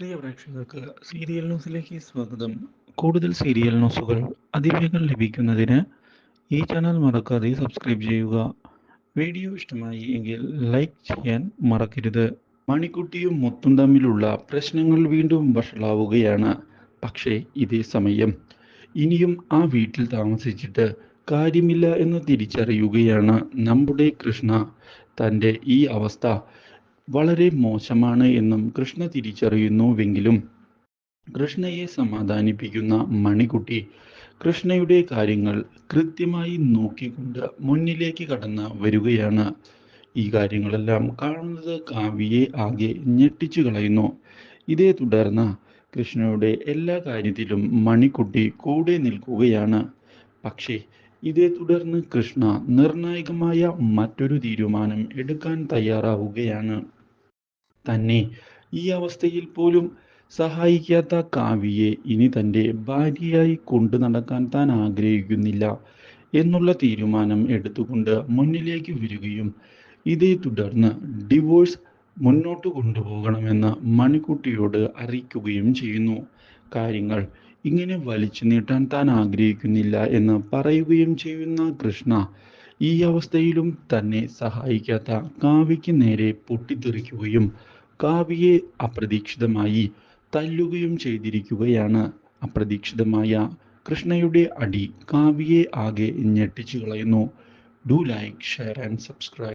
പ്രിയ പ്രേക്ഷകർക്ക് സീരിയൽ ന്യൂസിലേക്ക് സ്വാഗതം. കൂടുതൽ സീരിയൽ ന്യൂസുകൾ അതിവേഗം ലഭിക്കുന്നതിന് ഈ ചാനൽ മറക്കാതെ സബ്സ്ക്രൈബ് ചെയ്യുക. വീഡിയോ ഇഷ്ടമായി എങ്കിൽ ലൈക്ക് ചെയ്യാൻ മറക്കരുത്. മണിക്കുട്ടിയും മുത്തും തമ്മിലുള്ള പ്രശ്നങ്ങൾ വീണ്ടും വഷളാവുകയാണ്. പക്ഷേ ഇതേ സമയം ഇനിയും ആ വീട്ടിൽ താമസിച്ചിട്ട് കാര്യമില്ല എന്ന് തിരിച്ചറിയുകയാണ് നമ്മുടെ കൃഷ്ണ. തന്റെ ഈ അവസ്ഥ വളരെ മോശമാണ് എന്നും കൃഷ്ണ തിരിച്ചറിയുന്നുവെങ്കിലും കൃഷ്ണയെ സമാധാനിപ്പിക്കുന്ന മണികുട്ടി കൃഷ്ണയുടെ കാര്യങ്ങൾ കൃത്യമായി നോക്കിക്കൊണ്ട് മുന്നിലേക്ക് കടന്ന് വരികയാണ്. ഈ കാര്യങ്ങളെല്ലാം കാണുന്നത് കാവ്യയെ ആകെ ഞെട്ടിച്ചു കളയുന്നു. ഇതേ തുടർന്ന് കൃഷ്ണയുടെ എല്ലാ കാര്യത്തിലും മണിക്കുട്ടി കൂടെ നിൽക്കുകയാണ്. പക്ഷേ ഇതേ തുടർന്ന് കൃഷ്ണ നിർണായകമായ മറ്റൊരു തീരുമാനം എടുക്കാൻ തയ്യാറാവുകയാണ്. തന്നെ. ഈ അവസ്ഥയിൽ പോലും സഹായിക്കാത്ത കാവ്യയെ ഇനി തന്റെ ഭാര്യയായി കൊണ്ടു നടക്കാൻ താൻ ആഗ്രഹിക്കുന്നില്ല എന്നുള്ള തീരുമാനം എടുത്തുകൊണ്ട് മുന്നിലേക്ക് വരികയും ഇതേ തുടർന്ന് ഡിവോഴ്സ് മുന്നോട്ട് കൊണ്ടുപോകണമെന്ന് മണിക്കുട്ടിയോട് അറിയിക്കുകയും ചെയ്യുന്നു. കാര്യങ്ങൾ ഇങ്ങനെ വലിച്ചു നീട്ടാൻ താൻ ആഗ്രഹിക്കുന്നില്ല എന്ന് പറയുകയും ചെയ്യുന്ന കൃഷ്ണ ഈ അവസ്ഥയിലും തന്നെ സഹായിക്കാത്ത കാവ്യയ്ക്ക് നേരെ പൊട്ടിത്തെറിക്കുകയും കാവ്യയെ അപ്രതീക്ഷിതമായി തല്ലുകയും ചെയ്തിരിക്കുകയാണ്. അപ്രതീക്ഷിതമായ കൃഷ്ണയുടെ അടി കാവ്യയെ ആകെ ഞെട്ടിച്ചു കളയുന്നു do like share and subscribe